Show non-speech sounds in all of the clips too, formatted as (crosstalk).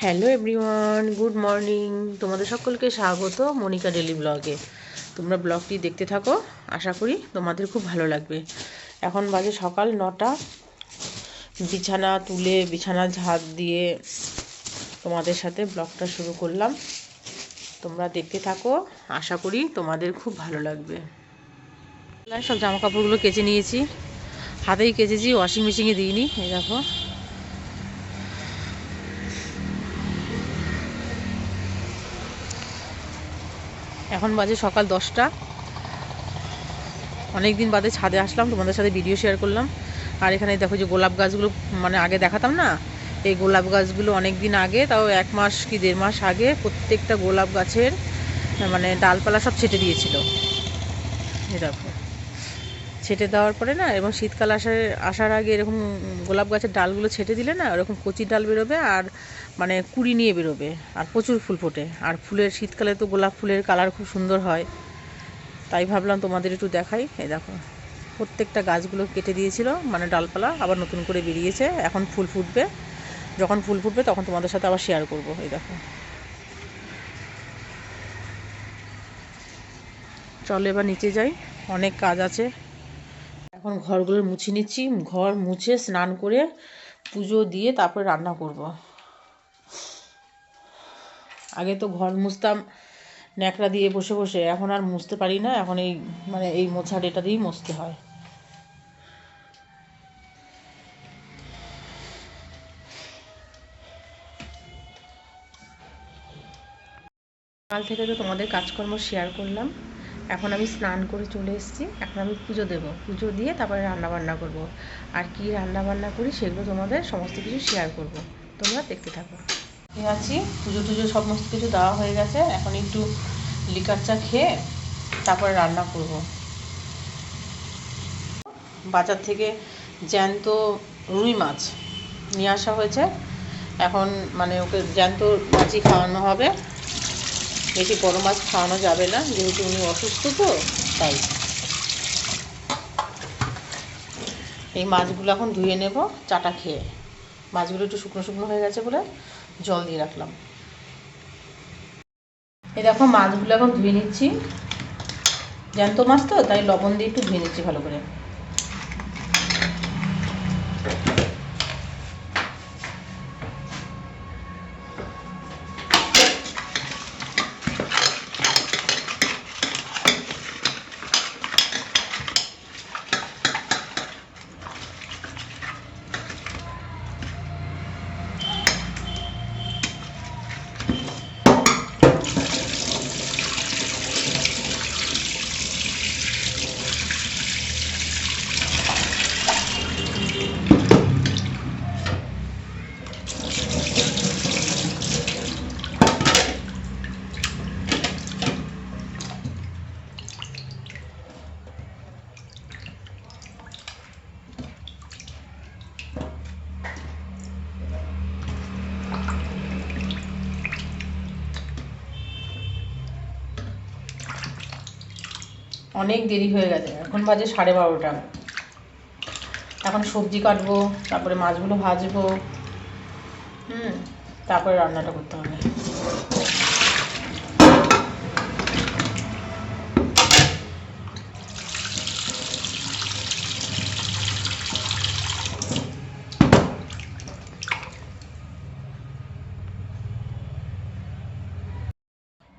Hello everyone good morning তোমাদের সকলকে স্বাগত মনিকা ডেলি ব্লগে তোমরা ব্লগটি দেখতে থাকো। আশা করি তোমাদের খুব ভালো লাগবে। এখন বাজে সকাল নটা। বিছানা তুলে, বিছানা ঝাঁট দিয়ে তোমাদের সাথে ব্লগটা শুরু করলাম। তোমরা দেখতে থাকো। আশা করি তোমাদের খুব ভালো লাগবে। সব জামা কাপড়গুলো কেচে নিয়েছি। হাতেই কেচেছি ওয়াশিং মেশিনে দিইনি। এই দেখো। এখন বাজে সকাল দশটা। অনেক দিন বাদে ছাদে আসলাম, তোমাদের সাথে ভিডিও শেয়ার করলাম। আর এখানে দেখো যে গোলাপ গাছগুলো মানে আগে দেখাতাম না? এই গোলাপ গাছগুলো অনেক দিন আগে, তাও এক মাস কি দেড় মাস আগে প্রত্যেকটা গোলাপ গাছের মানে ডালপালা সব ছেটে দিয়েছিল। দেখো। ছেটে দেওয়ার পরে না, এবং শীতকাল আসার আসার আগে এরকম গোলাপ গাছের ডালগুলো ছেটে দিলে না, ওরকম কচি ডাল বেরোবে আর মানে কুড়ি নিয়ে বেরোবে, আর প্রচুর ফুল ফোটে। আর ফুলের, শীতকালে তো গোলাপ ফুলের কালার খুব সুন্দর হয়। তাই ভাবলাম তোমাদের একটু দেখাই। এই দেখো, প্রত্যেকটা গাছগুলো কেটে দিয়েছিল মানে ডালপালা, আবার নতুন করে বেরিয়েছে। এখন ফুল ফুটবে। যখন ফুল ফুটবে তখন তোমাদের সাথে আবার শেয়ার করব। এই দেখো। চলো এবার নিচে যাই। অনেক কাজ আছে। এখন ঘরগুলো মুছে নিচ্ছি। ঘর মুছে স্নান করে পুজো দিয়ে তারপরে রান্না করব। আগে তো ঘর মুছতাম, ন্যাকড়া দিয়ে বসে বসে। এখন আর মুছতে পারি না। এখন এই মানে এই মোছা ডেটা দিয়েই মুছতে হয়। কাল থেকে তো তোমাদের কাজকর্ম শেয়ার করলাম। এখন আমি স্নান করে চলে এসেছি। এখন আমি পুজো দেব। পুজো দিয়ে তারপরে রান্না বান্না করব। আর কি রান্না বান্না করি সেগুলো তোমাদের সমস্ত কিছু শেয়ার করব। তোমরা দেখতে থাকো। আছি। পুজো টুজো সমস্ত কিছু দেওয়া হয়ে গেছে। এখন একটু লিকার চা খেয়ে তারপরে রান্না করব। বাজার থেকে জ্যান্ত রুই মাছ নিয়ে আসা হয়েছে। এখন মানে ওকে জ্যান্ত মাছই খাওয়ানো হবে। বেশি বড় মাছ খাওয়ানো যাবে না, যেহেতু উনি অসুস্থ তো, তাই। এই মাছগুলো এখন ধুয়ে নেব, চাটা খেয়ে। মাছগুলো একটু শুকনো শুকনো হয়ে গেছে বলে জল দিয়ে রাখলাম। এই দেখো, মাছগুলো এখন ধুয়ে নিচ্ছি। জ্যান্ত মাছ তো, তাই লবণ দিয়ে একটু ধুয়ে নিচ্ছি ভালো করে। অনেক দেরি হয়ে গেছে। এখন বাজে সাড়ে বারোটা। এখন সবজি কাটবো, তারপরে মাছগুলো ভাজবো, হুম, তারপরে রান্নাটা করতে হবে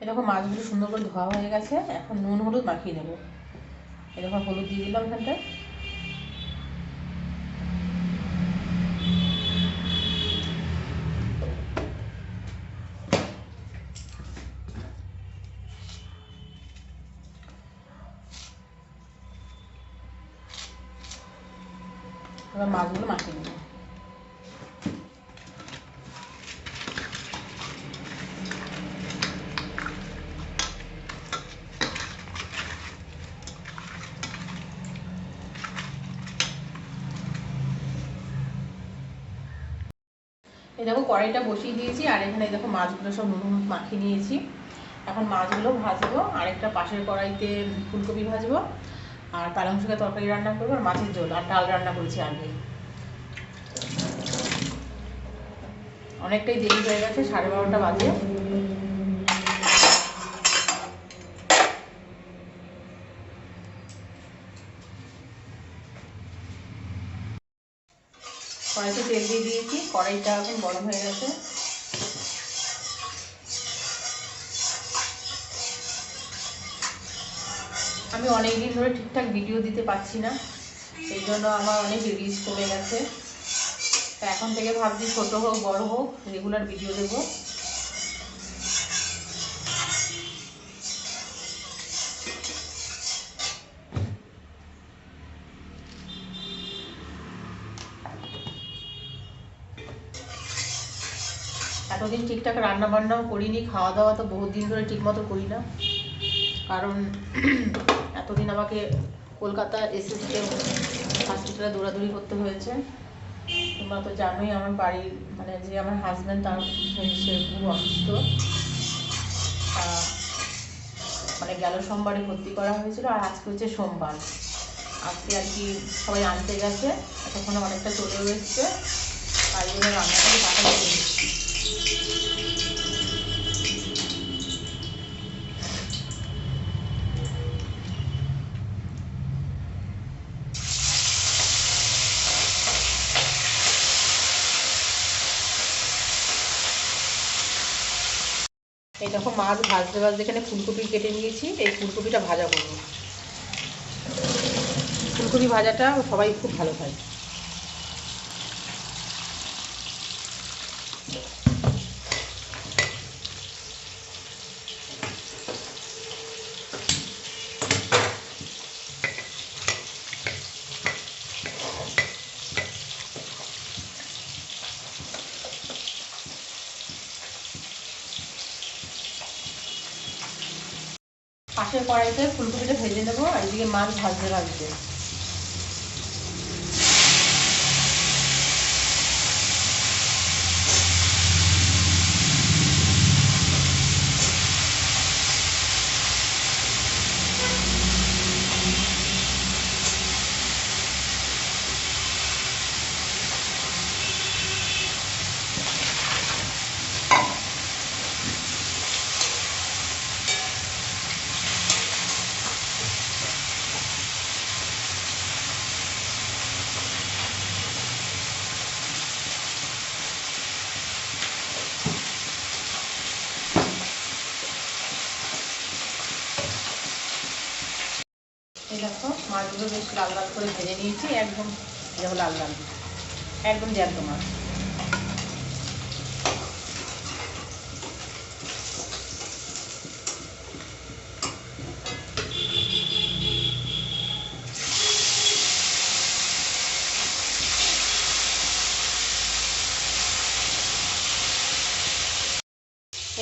এরকম মাছগুলো সুন্দর হয়ে গেছে এখন নুন হলুদ মাখিয়ে দেবো এরকম হলুদ দিয়ে দিলাম এখানটায় এবার মাছগুলো মাখিয়ে নেব এই দেখো কড়াইটা বসিয়ে দিয়েছি, আর এখানে দেখো মাছগুলো সব নুন মাখিয়ে নিয়েছি। এখন মাছগুলো ভাজবো, আরেকটা পাশের কড়াইতে ফুলকপি ভাজবো, আর পালং শাকের তরকারি রান্না করব, আর মাছের ঝোল, আর ডাল রান্না করেছি আগে অনেকটাই দেরি হয়ে গেছে, সাড়ে বারোটা বাজে। কড়াইতে তেল দিয়ে দিয়েছি, কড়াইটা এখন গরম হয়ে গেছে। আমি অনেক দিন ধরে ঠিকঠাক ভিডিও দিতে পারছি না, সেই জন্য আমার অনেক রিচ কমে গেছে। তা এখন থেকে ভাবছি ছোটো হোক, বড় হোক রেগুলার ভিডিও দেবো। ঠিকঠাক রান্না বান্নাও করিনি খাওয়া দাওয়া তো বহুত দিন ধরে ঠিকমতো করি না। কারণ (clears throat) এতদিন আমাকে কলকাতা এসএসকে হসপিটালে দৌড়াদৌড়ি করতে হয়েছে। তোমরা তো জানোই আমার বাড়ির মানে যে আমার হাজব্যান্ড তার সে খুব অসুস্থ। মানে গেল সোমবারে ভর্তি করা হয়েছিল আর আজকে হচ্ছে সোমবার। আজকে আর কি সবাই আনতে গেছে এতক্ষণে অনেকটা চলেও এসছে। তাই জন্য রান্নাটাকে পাঠাতে দেখো মাছ ভাজতে ভাজতে এখানে ফুলকপি কেটে নিয়েছি, এই ফুলকপিটা ভাজা করব। ফুলকপি ভাজাটা সবাই খুব ভালো খায়। কড়াইতে ফুলকপিটা ভেজে নেব আর এদিকে মাছ ভাজতে ভাজতে এই দেখো বেশ লাল লাল করে ভেজে নিয়েছি, একদম দেখো লাল লাল। একদম জ্যান্ত মাছ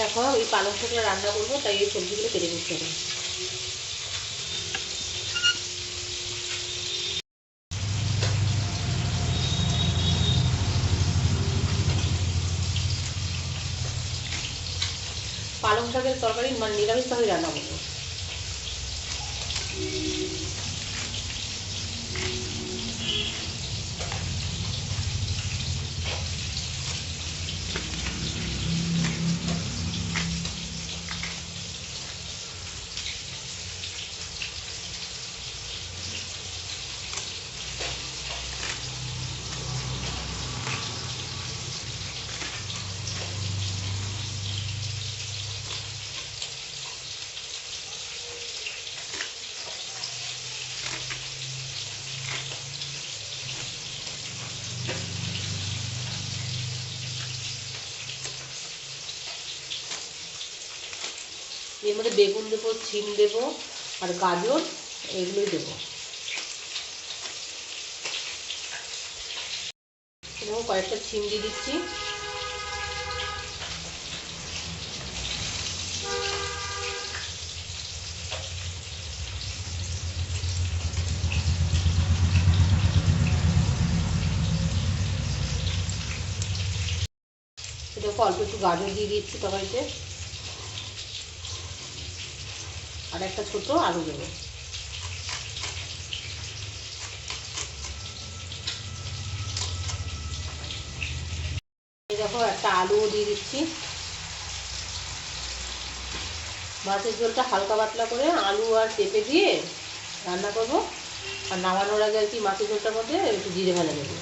দেখো ওই পালং শাকটা রান্না করব, তাই এই সবজিগুলো কেটে নিচ্ছি এখন পালং শাকের তরকারি মানে নিরামিষ ভাবে রান্না করব এর মধ্যে বেগুন দেবো, ছিম দেবো আর গাজর, এগুলোই দেবো। দেখো কয়েকটা ছিম দিয়ে দিচ্ছি। অল্প একটু গাজর দিয়ে দিচ্ছি তরকারিতে। আর একটা ছোট আলু দেবো দেখো, একটা আলুও দিয়ে দিচ্ছি। মাছের ঝোলটা হালকা পাতলা করে আলু আর পেঁপে দিয়ে রান্না করব। আর নামানোর আগে আর কি মাছের ঝোলটার মধ্যে একটু জিরে ভাজা দেবো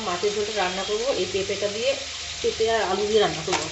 মাছের ঝোলটা রান্না করব। এই পেঁপেটা দিয়ে পেঁপে আর আলু দিয়ে রান্না করব।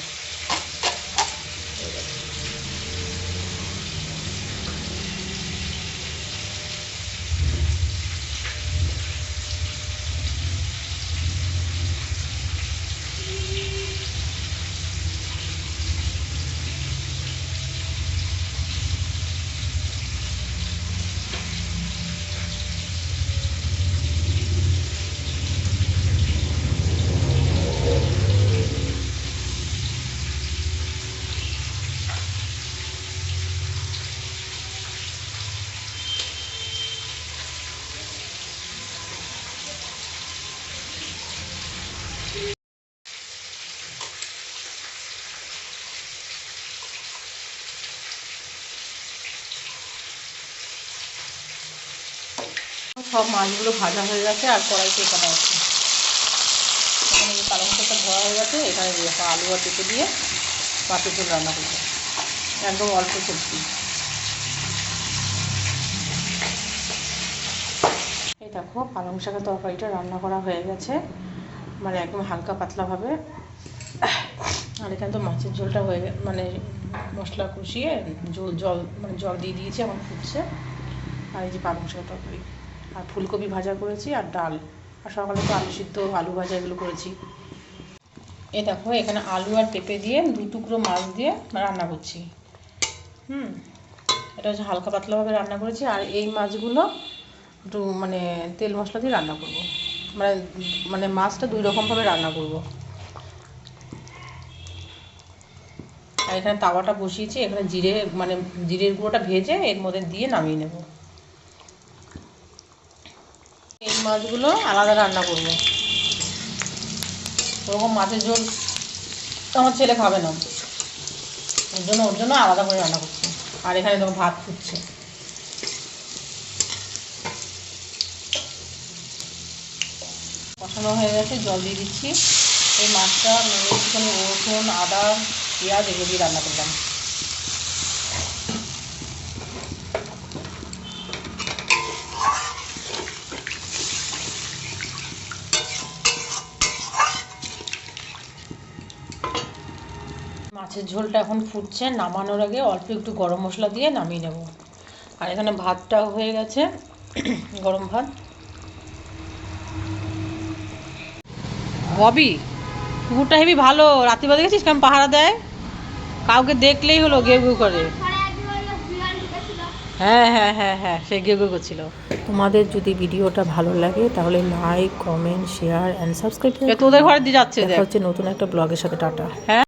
সব মাছগুলো ভাজা হয়ে গেছে আর কড়াইতে কাটা আছে পালং শাকটা ধোয়া হয়ে গেছে, এখানে আলু আর পেঁপে দিয়ে মাছের ঝোল রান্না করব। একদম অল্প সবজি। এই দেখো পালং শাকের তরকারিটা রান্না করা হয়ে গেছে। মানে একদম হালকা পাতলাভাবে। আর এখানে তো মাছের ঝোলটা হয়ে মানে মশলা কষিয়ে জল জল মানে জল দিয়ে দিয়েছি এখন ফুটছে। আর এই যে পালং শাকের তরকারি। আর ফুলকপি ভাজা করেছি আর ডাল। আর সকালে তো আলু সিদ্ধ, আলু ভাজা এগুলো করেছি। এ দেখো, এখানে আলু আর পেঁপে দিয়ে দু টুকরো মাছ দিয়ে রান্না করছি। হুম, এটা হচ্ছে হালকা পাতলাভাবে রান্না করেছি। আর এই মাছগুলো একটু মানে তেল মশলা দিয়ে রান্না করব। মানে মানে মাছটা দুই রকমভাবে রান্না করব। আর এখানে তাওয়াটা বসিয়েছি। এখানে জিরে মানে জিরের গুঁড়োটা ভেজে এর মধ্যে দিয়ে নামিয়ে নেব এই মাছগুলো আলাদা রান্না করব। ওরকম মাছের ঝোল তো আমার ছেলে খাবে না। ওর জন্য ওর জন্য আলাদা করে রান্না করছি। আর এখানে দেখো ভাত ফুটছে। কষানো হয়ে গেছে, জল দিয়ে দিচ্ছি। এই মাছটা মানে রসুন, আদা, পেঁয়াজ এগুলো দিয়ে রান্না করলাম। মাছের ঝোলটা এখন ফুটছে নামানোর আগে অল্প একটু গরম মশলা দিয়ে নামিয়ে নেব। আর এখানে ভাতটাও হয়ে গেছে গরম ভাত। ববি কুকুরটা হেবি ভালো রাত্রিবেলা দেখেছিস কেমন পাহারা দেয়? কাউকে দেখলেই হলো গেউ গেউ করে। হ্যাঁ হ্যাঁ হ্যাঁ হ্যাঁ সে গেউ গেউ করছিল। তোমাদের যদি ভিডিওটা ভালো লাগে তাহলে like comment share and subscribe তোদের ঘরে দিয়ে যাচ্ছে হচ্ছে নতুন একটা ব্লগের সাথে টাটা। হ্যাঁ।